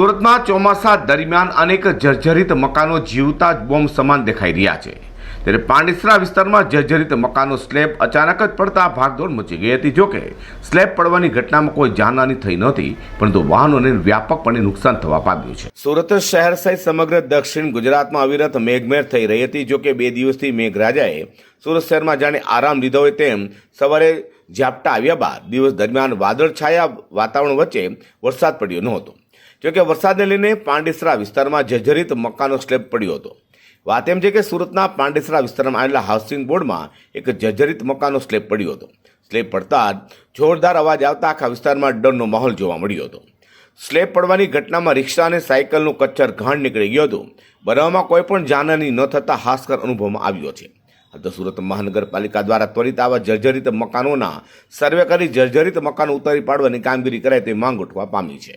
સુરતમાં ચોમાસા દરમિયાન અનેક જર્જરિત મકાનો જીવતા જ બોમ્બ સમાન દેખાઈ રહ્યા છે. ત્યારે પાંડેસરા વિસ્તારમાં જર્જરિત મકાનો સ્લેબ અચાનક જ પડતા ભાગદોડ મચી ગઈ હતી. જોકે સ્લેબ પડવાની ઘટનામાં કોઈ જાનહાની થઈ નહોતી, પરંતુ વાહનોને વ્યાપકપણે નુકસાન થવા પામ્યું છે. સુરત શહેર સહિત સમગ્ર દક્ષિણ ગુજરાતમાં અવિરત મેઘમેર થઈ રહી હતી. જોકે બે દિવસથી મેઘરાજાએ સુરત શહેરમાં જાણે આરામ લીધો હોય તેમ સવારે ઝાપટા આવ્યા બાદ દિવસ દરમિયાન વાદળછાયા વાતાવરણ વચ્ચે વરસાદ પડ્યો નહોતો. જોકે વરસાદને લઈને પાંડેસરા વિસ્તારમાં જર્જરિત મકાનો સ્લેબ પડ્યો હતો. વાત એમ છે કે સુરતના પાંડેસરા વિસ્તારમાં આવેલા હાઉસિંગ બોર્ડમાં એક જર્જરિત મકાનો સ્લેબ પડ્યો હતો. સ્લેબ પડતા જ જોરદાર અવાજ આવતા આખા વિસ્તારમાં ડરનો માહોલ જોવા મળ્યો હતો. સ્લેબ પડવાની ઘટનામાં રિક્ષા અને સાયકલનું કચ્છર ઘાણ નીકળી ગયું હતું. બનાવમાં કોઈ પણ જાનહાની ન થતા હાસ્કર અનુભવમાં આવ્યો છે. હાલ તો સુરત મહાનગરપાલિકા દ્વારા ત્વરિત આવા જર્જરિત મકાનોના સર્વે કરી જર્જરિત મકાનો ઉતારી પાડવાની કામગીરી કરાય તે માંગ ઉઠવા પામી છે.